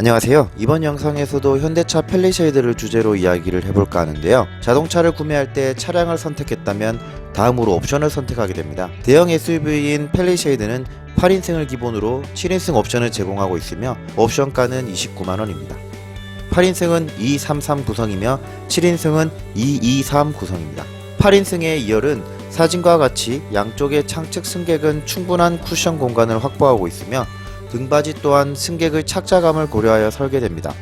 안녕하세요. 이번 영상에서도 현대차 펠리쉐이드를 주제로 이야기를 해볼까 하는데요. 자동차를 구매할 때 차량을 선택했다면 다음으로 옵션을 선택하게 됩니다. 대형 SUV인 펠리쉐이드는 8인승을 기본으로 7인승 옵션을 제공하고 있으며 옵션가는 29만원입니다. 8인승은 233 구성이며 7인승은 223 구성입니다. 8인승의 2열은 사진과 같이 양쪽의 창측 승객은 충분한 쿠션 공간을 확보하고 있으며 등받이 또한 승객의 착자감을 고려하여 설계됩니다.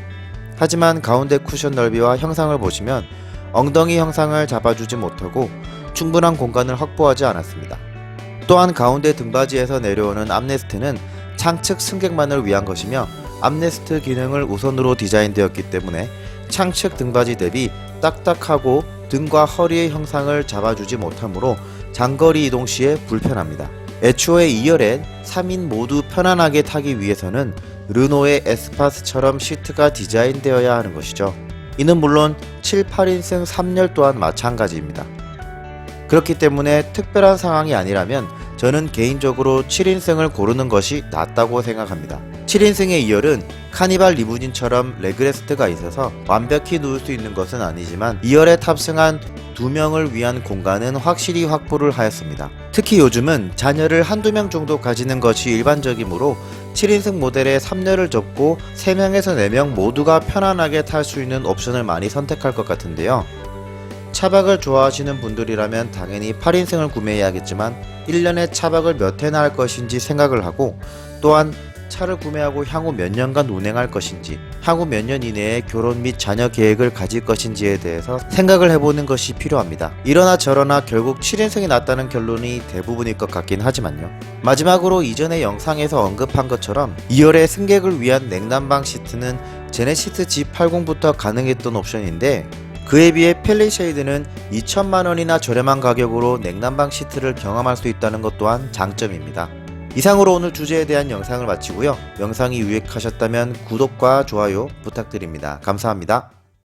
하지만 가운데 쿠션 넓이와 형상을 보시면 엉덩이 형상을 잡아주지 못하고 충분한 공간을 확보하지 않았습니다. 또한 가운데 등받이에서 내려오는 암레스트는 창측 승객만을 위한 것이며 암레스트 기능을 우선으로 디자인되었기 때문에 창측 등받이 대비 딱딱하고 등과 허리의 형상을 잡아주지 못하므로 장거리 이동 시에 불편합니다. 애초에 2열엔 3인 모두 편안하게 타기 위해서는 르노의 에스파스처럼 시트가 디자인되어야 하는 것이죠. 이는 물론 7, 8인승 3열 또한 마찬가지입니다. 그렇기 때문에 특별한 상황이 아니라면 저는 개인적으로 7인승을 고르는 것이 낫다고 생각합니다. 7인승의 2열은 카니발 리무진처럼 레그레스트가 있어서 완벽히 누울 수 있는 것은 아니지만 2열에 탑승한 두 명을 위한 공간은 확실히 확보를 하였습니다. 특히 요즘은 자녀를 한두 명 정도 가지는 것이 일반적이므로 7인승 모델에 3열을 접고 3명에서 4명 모두가 편안하게 탈 수 있는 옵션을 많이 선택할 것 같은데요. 차박을 좋아하시는 분들이라면 당연히 8인승을 구매해야겠지만 1년에 차박을 몇 회나 할 것인지 생각을 하고 또한 차를 구매하고 향후 몇 년간 운행할 것인지 향후 몇 년 이내에 결혼 및 자녀 계획을 가질 것인지에 대해서 생각을 해보는 것이 필요합니다. 이러나 저러나 결국 7인승이 낫다는 결론이 대부분일 것 같긴 하지만요. 마지막으로 이전의 영상에서 언급한 것처럼 2열의 승객을 위한 냉난방 시트는 제네시스 G80부터 가능했던 옵션인데 그에 비해 펠리쉐이드는 2천만원이나 저렴한 가격으로 냉난방 시트를 경험할 수 있다는 것 또한 장점입니다. 이상으로 오늘 주제에 대한 영상을 마치고요. 영상이 유익하셨다면 구독과 좋아요 부탁드립니다. 감사합니다.